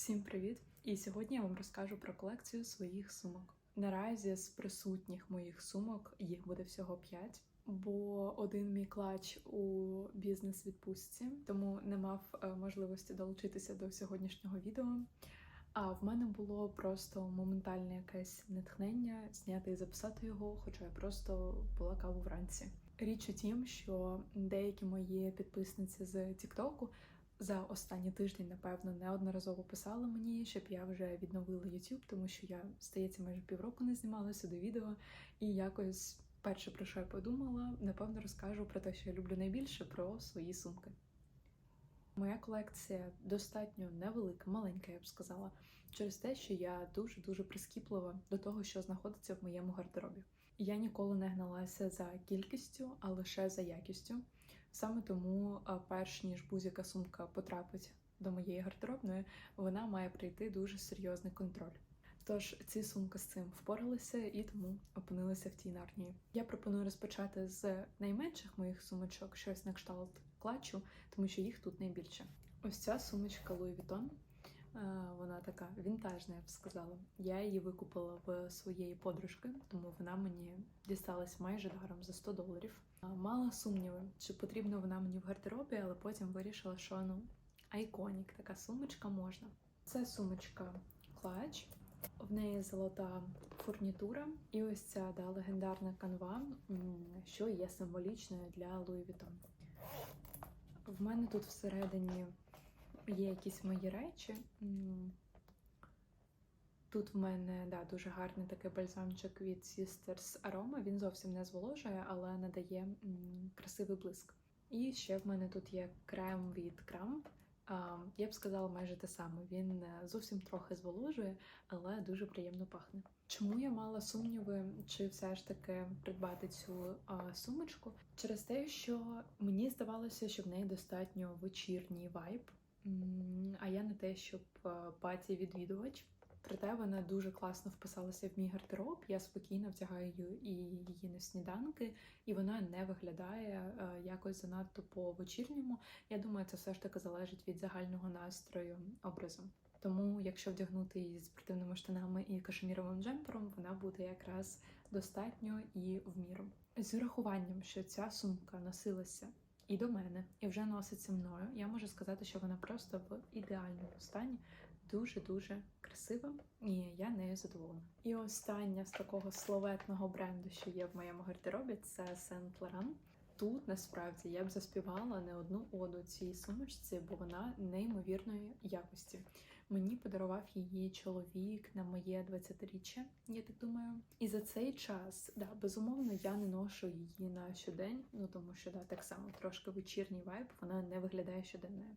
Всім привіт! І сьогодні я вам розкажу про колекцію своїх сумок. Наразі з присутніх моїх сумок їх буде всього 5, бо один мій клач у бізнес-відпустці, тому не мав е, можливості долучитися до сьогоднішнього відео. А в мене було просто моментальне якесь натхнення зняти і записати його, хоча я просто була каву вранці. Річ у тім, що деякі мої підписниці з Тіктоку за останній тиждень, напевно, неодноразово писали мені, щоб я вже відновила YouTube, тому що я, здається, майже півроку не знімала сюди відео. І якось перше, про що я подумала, напевно, розкажу про те, що я люблю найбільше, про свої сумки. Моя колекція достатньо невелика, маленька, я б сказала, через те, що я дуже-дуже прискіплива до того, що знаходиться в моєму гардеробі. Я ніколи не гналася за кількістю, а лише за якістю. Саме тому, перш ніж будь-яка сумка потрапить до моєї гардеробної, вона має прийти дуже серйозний контроль. Тож ці сумки з цим впоралися і тому опинилися в тій нарнії. Я пропоную розпочати з найменших моїх сумочок, щось на кшталт клачу, тому що їх тут найбільше. Ось ця сумочка Louis Vuitton. Е, Вона така вінтажна, я б сказала. Я її викупила в своєї подружки, тому вона мені дісталась майже даром за 100 доларів. Мала сумніви, чи потрібна вона мені в гардеробі, але потім вирішила, що ну айконік, така сумочка можна. Це сумочка клач. В неї золота фурнітура, і ось ця да, легендарна канва, що є символічною для Louis Vuitton. В мене тут всередині є якісь мої речі. Тут в мене да, дуже гарний такий бальзамчик від Sisters Aroma. Він зовсім не зволожує, але надає красивий блиск. І ще в мене тут є крем від Крам. Я б сказала майже те саме. Він е, зовсім трохи зволожує, але дуже приємно пахне. Чому я мала сумніви, чи все ж таки придбати цю а, сумочку? Через те, що мені здавалося, що в неї достатньо вечірній вайб, а я не те, щоб паті відвідувач. Проте вона дуже класно вписалася в мій гардероб. Я спокійно вдягаю і її на сніданки, і вона не виглядає е, якось занадто по вечірньому. Я думаю, це все ж таки залежить від загального настрою образу. Тому, якщо вдягнути її спортивними штанами і кашеміровим джемпером, вона буде якраз достатньо і в міру. З урахуванням, що ця сумка носилася і до мене, і вже носиться мною, я можу сказати, що вона просто в ідеальному стані дуже-дуже красива, і я нею задоволена. І остання з такого словетного бренду, що є в моєму гардеробі, це Saint Laurent. Тут насправді я б заспівала не одну оду цій сумочці, бо вона неймовірної якості. Мені подарував її чоловік на моє 20-річчя, я так думаю. І за цей час, да, безумовно, я не ношу її на щодень, ну тому що да, так само трошки вечірній вайб, вона не виглядає щоденною.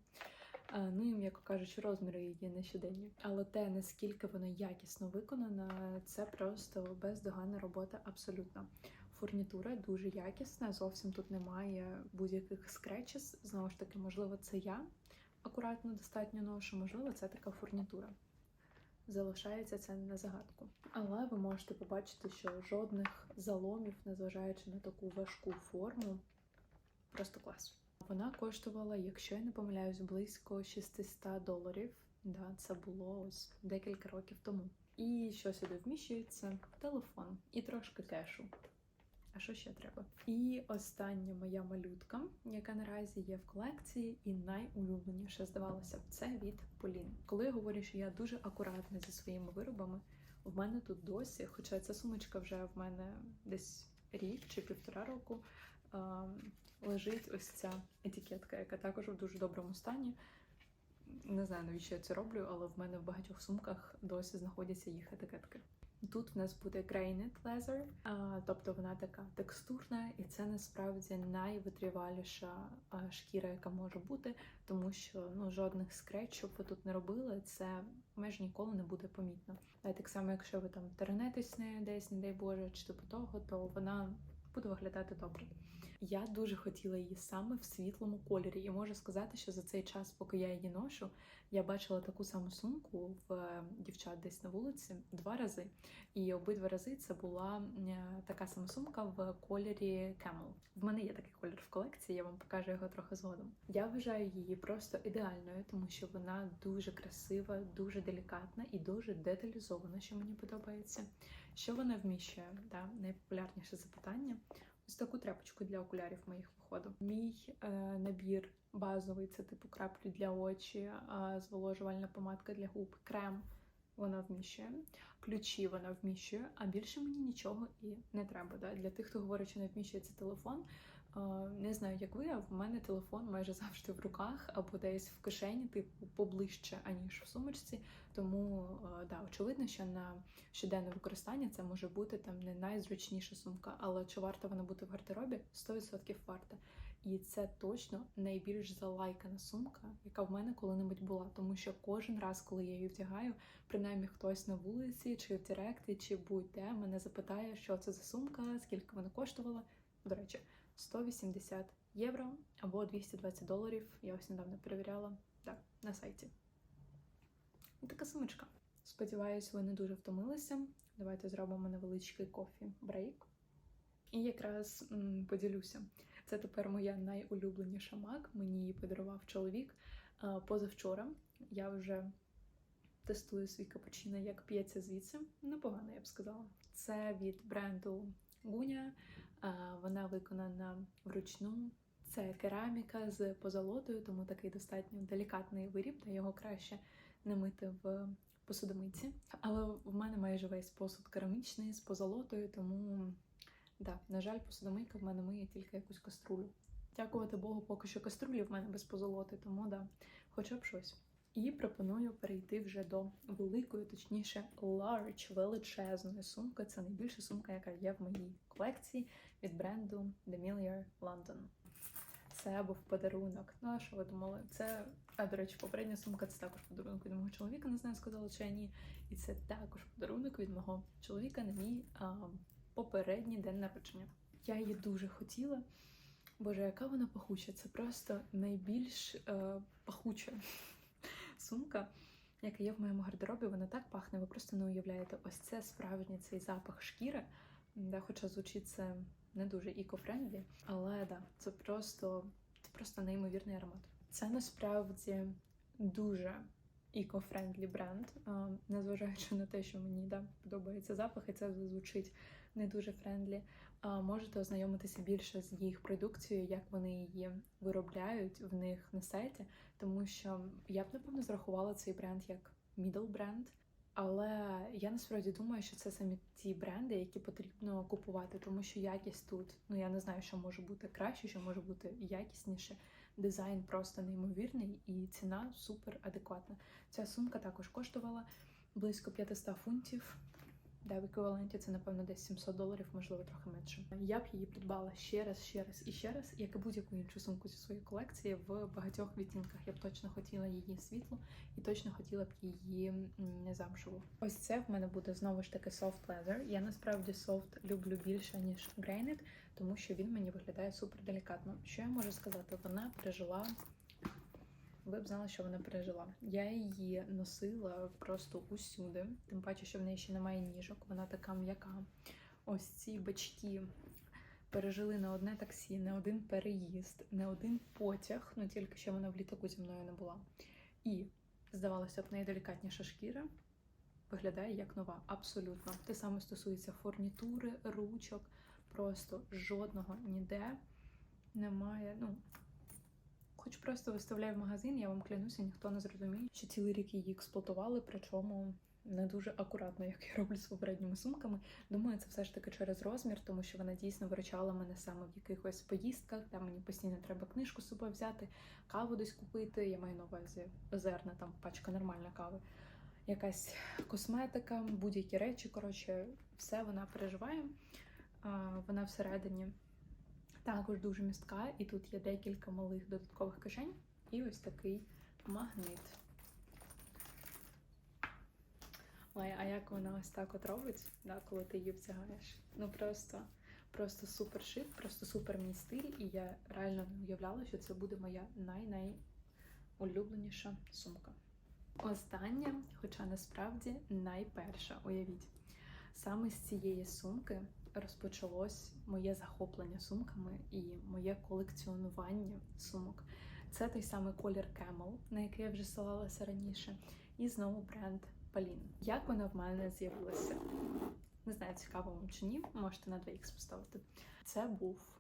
Ну і м'яко кажучи, розміри її не щоденні. Але те, наскільки вона якісно виконана, це просто бездоганна робота абсолютно. Фурнітура дуже якісна, зовсім тут немає будь-яких скречес. Знову ж таки, можливо, це я акуратно достатньо ношу, можливо, це така фурнітура. Залишається це на загадку. Але ви можете побачити, що жодних заломів, незважаючи на таку важку форму, просто клас. Вона коштувала, якщо я не помиляюсь, близько 600 доларів. Да, це було ось декілька років тому. І що сюди вміщується? Телефон і трошки кешу. А що ще треба? І остання моя малютка, яка наразі є в колекції, і найулюбленіше здавалося б, це від Полін. Коли я говорю, що я дуже акуратна зі своїми виробами, в мене тут досі, хоча ця сумочка вже в мене десь рік чи півтора року, лежить ось ця етикетка, яка також в дуже доброму стані. Не знаю, навіщо я це роблю, але в мене в багатьох сумках досі знаходяться їх етикетки. Тут в нас буде Grained Leather, тобто вона така текстурна, і це насправді найвитриваліша шкіра, яка може бути, тому що ну жодних скретчів ви тут не робили, це майже ніколи не буде помітно. А так само, якщо ви там тернетесь нею десь, не дай Боже, чи типу того, то вона буде виглядати добре. Я дуже хотіла її саме в світлому кольорі, і можу сказати, що за цей час, поки я її ношу, я бачила таку саму сумку в е, дівчат десь на вулиці два рази. І обидва рази це була е, така сама сумка в кольорі Camel. В мене є такий колір в колекції, я вам покажу його трохи згодом. Я вважаю її просто ідеальною, тому що вона дуже красива, дуже делікатна і дуже деталізована, що мені подобається. Що вона вміщує? Да, найпопулярніше запитання. Ось таку тряпочку для окулярів моїх виходу. Мій е, набір базовий це типу краплі для очі, е, зволожувальна помадка для губ, крем. Вона вміщує, ключі вона вміщує, а більше мені нічого і не треба. Да? Для тих, хто говорить, що не вміщується телефон. Не знаю, як ви, а в мене телефон майже завжди в руках або десь в кишені, типу поближче, аніж в сумочці. Тому да, очевидно, що на щоденне використання це може бути там не найзручніша сумка, але чи варта вона бути в гардеробі? 100% варта. І це точно найбільш залайкана сумка, яка в мене коли-небудь була. Тому що кожен раз, коли я її вдягаю, принаймні хтось на вулиці, чи в Директі, чи будь-де мене запитає, що це за сумка, скільки вона коштувала. До речі, 180 євро або 220 доларів. Я ось недавно перевіряла так, на сайті. Така сумочка. Сподіваюсь, ви не дуже втомилися. Давайте зробимо невеличкий кофі брейк. І якраз м, поділюся. Це тепер моя найулюбленіша мак. Мені її подарував чоловік позавчора. Я вже тестую свій капучино, як п'ється звідси. Непогано, я б сказала. Це від бренду Гуня. Вона виконана вручну. Це кераміка з позолотою, тому такий достатньо делікатний виріб, та його краще не мити в посудомийці. Але в мене майже весь посуд керамічний з позолотою, тому да, на жаль, посудомийка в мене миє тільки якусь каструлю. Дякувати Богу, поки що каструлі в мене без позолоти, тому да, хоча б щось. І пропоную перейти вже до великої, точніше, large, величезної сумки. Це найбільша сумка, яка є в моїй колекції від бренду Demilier London. Це був подарунок. Ну, а що ви думали? Це, а до речі, попередня сумка це також подарунок від мого чоловіка, не знаю, сказала чи ні. І це також подарунок від мого чоловіка на мій а, попередній день народження. Я її дуже хотіла. Боже, яка вона пахуча! Це просто найбільш е, пахуча сумка, яка є в моєму гардеробі. Вона так пахне, ви просто не уявляєте. Ось це справжній цей запах шкіри. Да, хоча звучить це не дуже іко-френдлі, але да, це просто, це просто неймовірний аромат. Це насправді дуже іко-френдлі бренд, незважаючи на те, що мені да, подобається запах, і це звучить не дуже френдлі. Можете ознайомитися більше з їх продукцією, як вони її виробляють в них на сайті, тому що я б напевно зрахувала цей бренд як middle бренд. Але я насправді думаю, що це самі ті бренди, які потрібно купувати, тому що якість тут, ну я не знаю, що може бути краще, що може бути якісніше. Дизайн просто неймовірний і ціна супер адекватна. Ця сумка також коштувала близько 500 фунтів. Да, в еквіваленті це, напевно, десь 700 доларів, можливо, трохи менше. Я б її придбала ще раз, ще раз і ще раз, як і будь-яку іншу сумку зі своєї колекції в багатьох відтінках. Я б точно хотіла її світлу і точно хотіла б її не замшеву. Ось це в мене буде знову ж таки soft leather. Я насправді soft люблю більше ніж Brained, тому що він мені виглядає супер делікатно. Що я можу сказати? Вона пережила. Ви б знали, що вона пережила. Я її носила просто усюди, тим паче, що в неї ще немає ніжок, вона така м'яка. Ось ці бачки пережили не одне таксі, не один переїзд, не один потяг, ну тільки що вона в літаку зі мною не була. І, здавалося б, найделікатніша шкіра виглядає як нова, абсолютно. Те саме стосується фурнітури, ручок, просто жодного ніде немає. Ну, Хоч просто виставляю в магазин, я вам клянуся, ніхто не зрозуміє, що цілий рік її експлуатували, причому не дуже акуратно, як я роблю з попередніми сумками. Думаю, це все ж таки через розмір, тому що вона дійсно виручала мене саме в якихось поїздках. Там мені постійно треба книжку з собою взяти, каву десь купити. Я маю на увазі зерна, там пачка нормальна кави, якась косметика, будь-які речі. Коротше, все вона переживає. Вона всередині також дуже містка, і тут є декілька малих додаткових кишень, і ось такий магнит. Ой, а як вона ось так от робить, да, коли ти її втягаєш? Ну просто Просто супер шик, просто супер мій стиль, і я реально не уявляла, що це буде моя най-най улюбленіша сумка. Остання, хоча насправді найперша, уявіть. Саме з цієї сумки розпочалось моє захоплення сумками і моє колекціонування сумок. Це той самий колір Camel, на який я вже ссилалася раніше, і знову бренд Palin. Як вона в мене з'явилася? Не знаю, цікаво вам чи ні, можете на 2х поставити. Це був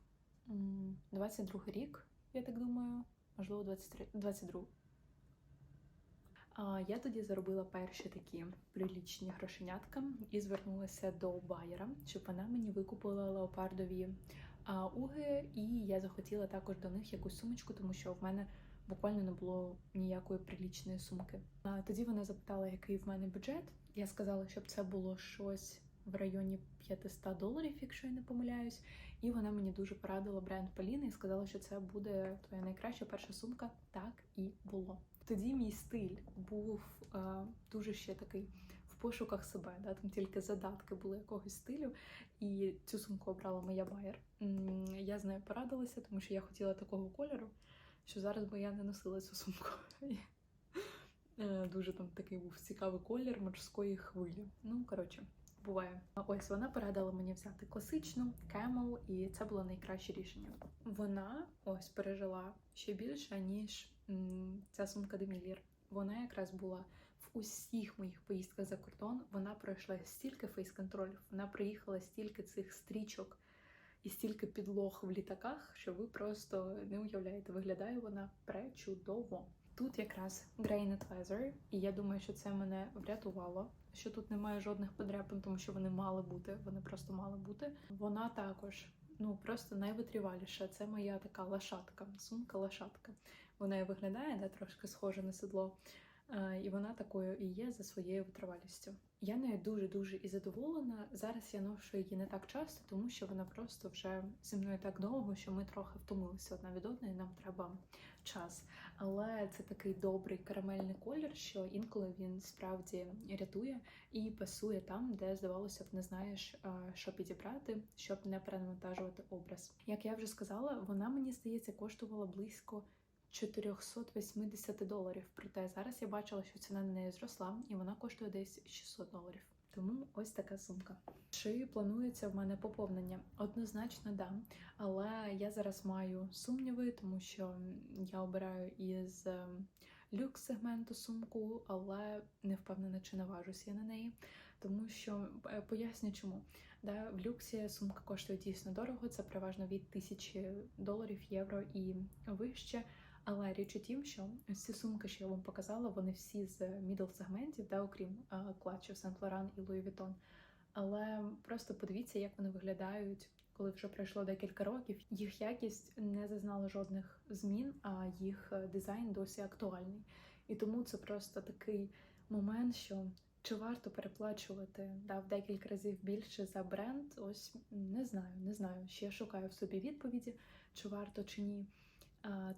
22 рік, я так думаю, можливо, 23, 22. Я тоді заробила перші такі прилічні грошенятка і звернулася до байера, щоб вона мені викупила леопардові уги, і я захотіла також до них якусь сумочку, тому що в мене буквально не було ніякої прилічної сумки. Тоді вона запитала, який в мене бюджет. Я сказала, щоб це було щось в районі 500 доларів, якщо я не помиляюсь. І вона мені дуже порадила бренд Поліни і сказала, що це буде твоя найкраща перша сумка. Так і було. Тоді мій стиль був е, дуже ще такий в пошуках себе. Да? Там тільки задатки були якогось стилю, і цю сумку обрала моя байер. Я з нею порадилася, тому що я хотіла такого кольору, що зараз би я не носила цю сумку. Е, дуже там такий був цікавий колір морської хвилі. Ну, коротше, буває. Ось вона порадила мені взяти класичну Camel, і це було найкраще рішення. Вона ось пережила ще більше, ніж ця сумка Демілір. Вона якраз була в усіх моїх поїздках за кордон. Вона пройшла стільки фейс-контролів, вона приїхала стільки цих стрічок і стільки підлог в літаках, що ви просто не уявляєте, виглядає вона пречудово. Тут якраз Grained Leather, і я думаю, що це мене врятувало. Що тут немає жодних подряпин, тому що вони мали бути, вони просто мали бути. Вона також ну просто найвитриваліша. Це моя така лошадка, сумка лошадка. Вона і виглядає да, трошки схожа на седло. І вона такою і є за своєю витривалістю. Я нею дуже-дуже і задоволена. Зараз я ношу її не так часто, тому що вона просто вже зі мною так довго, що ми трохи втомилися одна від одної, нам треба час. Але це такий добрий карамельний колір, що інколи він справді рятує і пасує там, де здавалося б, не знаєш, що підібрати, щоб не перенавантажувати образ. Як я вже сказала, вона мені здається коштувала близько. 480 доларів. Проте зараз я бачила, що ціна на неї зросла, і вона коштує десь 600 доларів. Тому ось така сумка. Чи планується в мене поповнення? Однозначно, да. Але я зараз маю сумніви, тому що я обираю із ем, люкс сегменту сумку, але не впевнена, чи наважусь я на неї. Тому що е, поясню, чому Да, в люксі сумка коштує дійсно дорого. Це переважно від тисячі доларів, євро і вище. Але річ у тім, що ці сумки, що я вам показала, вони всі з мідл сегментів, да, окрім клатчів Saint Laurent і Louis Vuitton. Але просто подивіться, як вони виглядають, коли вже пройшло декілька років. Їх якість не зазнала жодних змін, а їх е, дизайн досі актуальний. І тому це просто такий момент, що чи варто переплачувати да, в декілька разів більше за бренд? Ось не знаю, не знаю. Ще шукаю в собі відповіді, чи варто чи ні.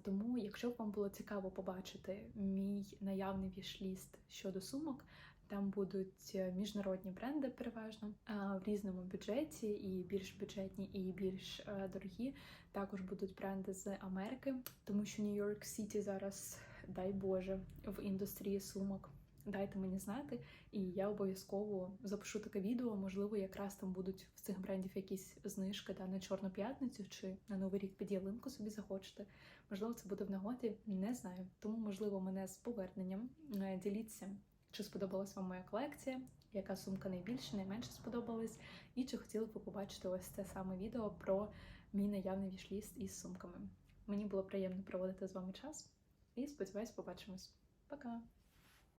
Тому, якщо б вам було цікаво побачити мій наявний вішліст щодо сумок, там будуть е, міжнародні бренди переважно в різному бюджеті, і більш бюджетні, і більш е, дорогі. Також будуть бренди з Америки, тому що Нью-Йорк Сіті зараз, дай Боже, в індустрії сумок дайте мені знати, і я обов'язково запишу таке відео. Можливо, якраз там будуть в цих брендів якісь знижки да, на Чорну п'ятницю чи на Новий рік під ялинку собі захочете. Можливо, це буде в нагоді, не знаю. Тому, можливо, мене з поверненням е, діліться, чи сподобалась вам моя колекція, яка сумка найбільше, найменше сподобалась, і чи хотіли б ви побачити ось це саме відео про мій наявний вішліст із сумками. Мені було приємно проводити з вами час і сподіваюсь, побачимось. Пока!